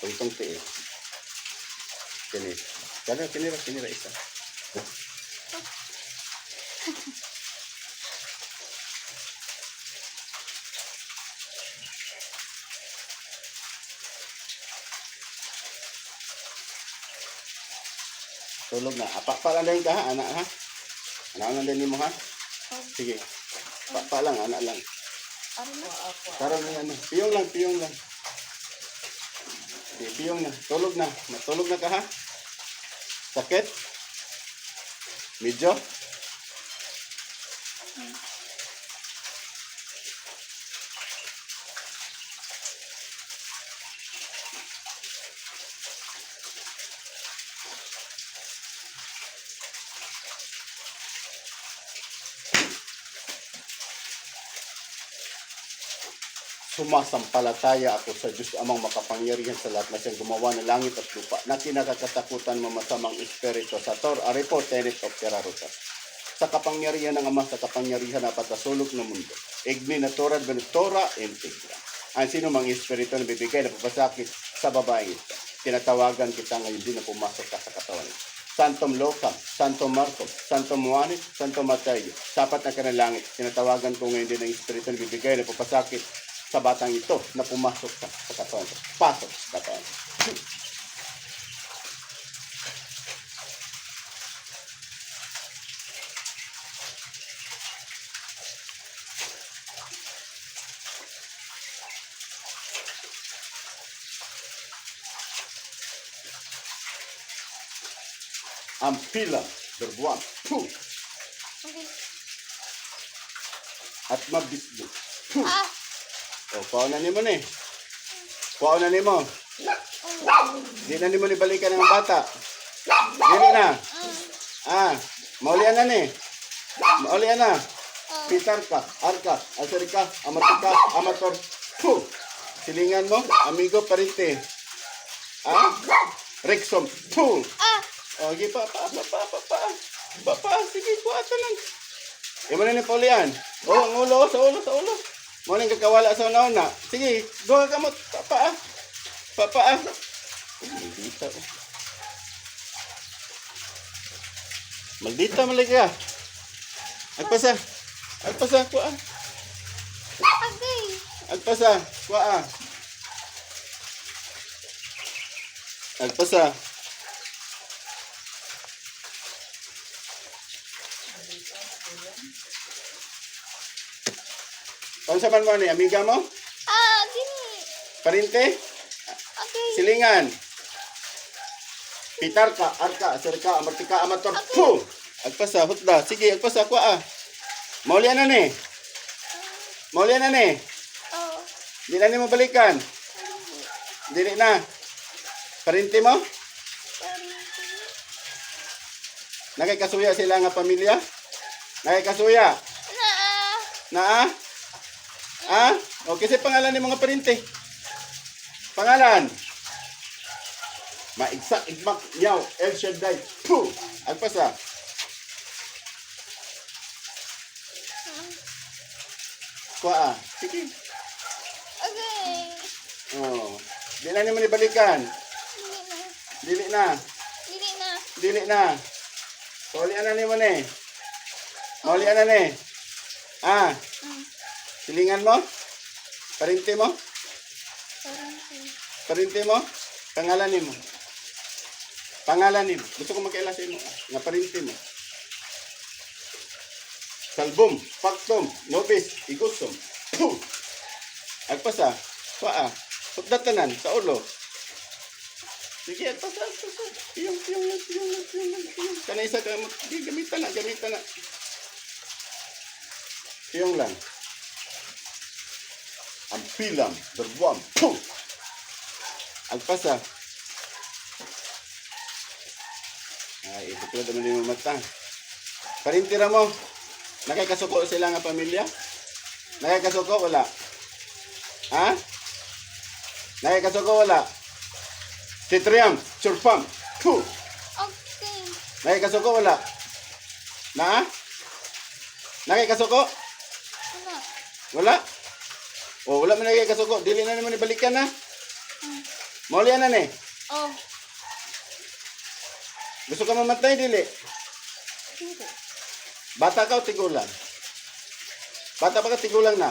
Tungtong tiil. Kini. Kana kinira kinira isa. Tulog na. Apa lang din ka ha, anak ha. Anak lang din mo ha. Sige. Pa lang, anak lang. Ano na? Ano, piyong lang, piyong lang. Piyong na. Tulog na. Matulog na ka ha? Sakit? Medyo? Sumasampalataya ako sa Diyos amang makapangyarihan sa lahat na siyang gumawa ng langit at lupa na kinakatakutan mamasamang espiritu sa Tor Aripo Tenet of Teraruta. Sa kapangyarihan ng Ama, sa kapangyarihan na patasulog ng mundo. Igni na Torah Benutora Integra. Ang sino mang espiritu na bibigay na papasakit sa babaeng ito. Tinatawagan kita ngayon din na pumasok ka sa katawan nito. Santom Loca, Santo Marco, Santo Juanes, Santo Mateo, sapat na kanalangit. Tinatawagan ko ngayon din ang espiritu na bibigay na papasakit sa batang ito na pumasok sa, sa katawan. ko. Pasok sa katawan. ko. Ang pila, berbuwan, puh, Okay. at mabisbis. Ah! O, pauna ni mo ni. Pauna ni mo. Di na ni mo ni balikan ng bata. Dili na. Ah, maulian na ni. Maulian na. Pitar ka, arka, asarika, amatika, amator. Puh! Silingan mo, amigo parinte. Ah? Rexom. Puh! Ah! O, gi pa, pa, pa, pa, pa, pa. Sige, kuwata lang. Imo na ni Paulian. O, ang ulo, sa ulo, sa ulo. Mo nang kakawala sa una-una. Sige, go ka mo, papa. Papa. ah. Maldita. oh. Maldita malaga. Agpasa. Agpasa, kuha. Okay. Agpasa, kuha. Agpasa. Kung sa man mo ni, amiga mo? Ah! Gini! Parinte? Okay. Silingan. Pitarka, arka, sirka, amartika, amator. Puh! Agpasa, hutda. Sige, agpasa, kuha. ah. Maulian na ni. Maulian na ni. Oh. Di na ni mo balikan. Dili na. Parinte mo? Nakikasuya sila nga pamilya? Nakikasuya? Na! Na ah? Ah? O kasi pangalan ni mga parinte. Pangalan? Maigsak, igmak, yaw, El Shaddai. Puh! Agpasa. Kuha ah. Sige. Okay. Oh. Di na ni mo ni balikan. Dili na. Dili na. Dili na. Dili na. Kaulian na ni mo ni. Kaulian na ni. Ah, Mm. Silingan mo? Parinte mo? Parang Parinte mo? Pangalan ni mo. Pangalan ni mo. Gusto ko magkaila sa imo. Nga parinte mo. Salbum, paktom, nobis, igusum. Puh! Agpasa, paa, pagdatanan, sa ulo. Sige, agpasa, agpasa. Piyong, piyong lang, piyong lang, piyong lang, piyong. Kana isa ka, gamitan na, gamitan na. Piyong lang. Ang pilam, berbuam, puh! Agpasa. Ay, ito pala naman yung mata. Parintira mo. Nakakasuko sila nga pamilya? Nakakasuko wala? Ha? Nakakasuko wala? Titriam, surpam, pu. Okay. Nakakasuko wala? Na? Nakakasuko? Wala. Wala? O, wala man nakakasuko. Dili na naman ibalikan na. Mauli na ni. Oh. Gusto ka mamatay, dili? Bata ka o tigulang? Bata pa ka, tigulang na.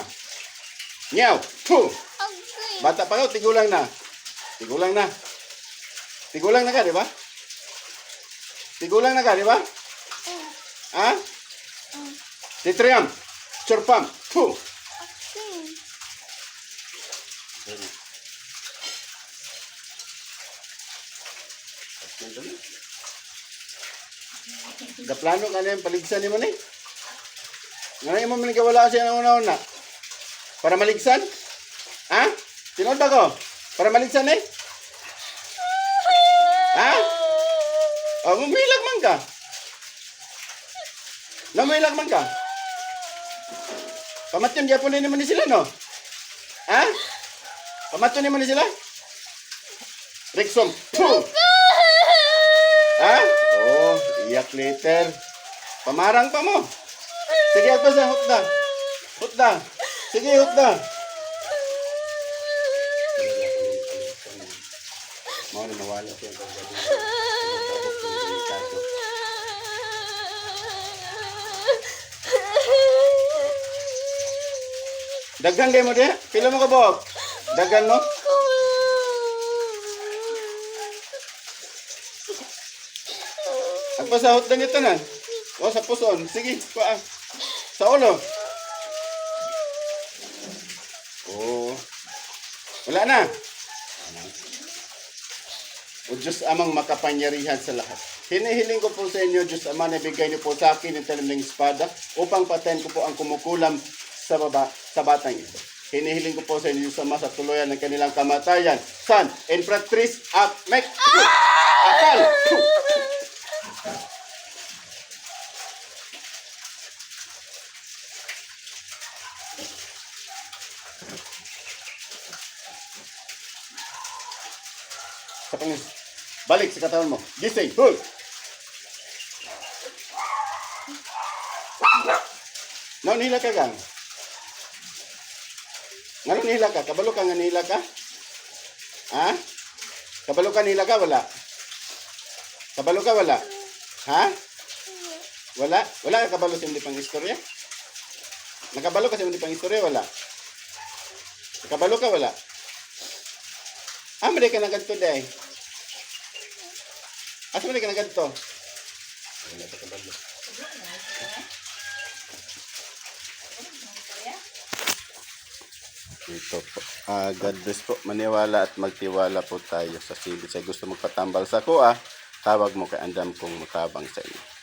Nyaw! Puh! Bata pa ka o tigulang na? Tigulang na. Tigulang na ka, di ba? Tigulang na ka, di ba? Oh. Ha? Oh. Titriam! Churpam! Puh! Okay. Da plano ka na yung paligsan ni mo ni? Ngayon mo manigawala siya ng una-una. Para maligsan? Ha? Tinood ba ko? Para maligsan eh? Ha? Oh, mumilag man ka. Namuilag man ka. Pamatyon gyapon ni mo ni sila no? Ha? Mo ni sila? Rexom. Ha? Oh, iyak later. Pamarang pa mo. Sige, agpas na, hutda. Hutda. Sige, hutda. Mau na nawala siya. Daghan kayo mo diya? Pila mo ka buhok? Daghan mo? Agpas sa hutda nito na. O, sa puson. Sige, paa. Sa ulo. Oo. Wala na. O Diyos amang makapangyarihan sa lahat. Hinihiling ko po sa inyo, Diyos ama, na bigay niyo po sa akin ng talim ng espada upang patayin ko po ang kumukulam sa baba, sa batang ito. Hinihiling ko po sa inyo, sa tuluyan ng kanilang kamatayan. San, Empress at Mek. Akal! Sa. Balik sa katawan mo. Gising. Hoy! Now, nila ka gang. Ngano nila ka? Kabalo ka nga nila ka? Ha? Kabalo ka nila ka? Wala. Kabalo ka? Wala. Ha? Wala? Wala ka kabalo sa hindi pang istorya? Nakabalo ka sa hindi pang istorya? Wala. Kabalo ka? Wala. Ah, mali ka na ganito day. Asa mali ka na ganito? Wala ka kabalo. Ito po. Ah, God bless po. Maniwala at magtiwala po tayo sa silid. Gusto magpatambal sa kuha, tawag mo kay andam kong mutabang sa iyo.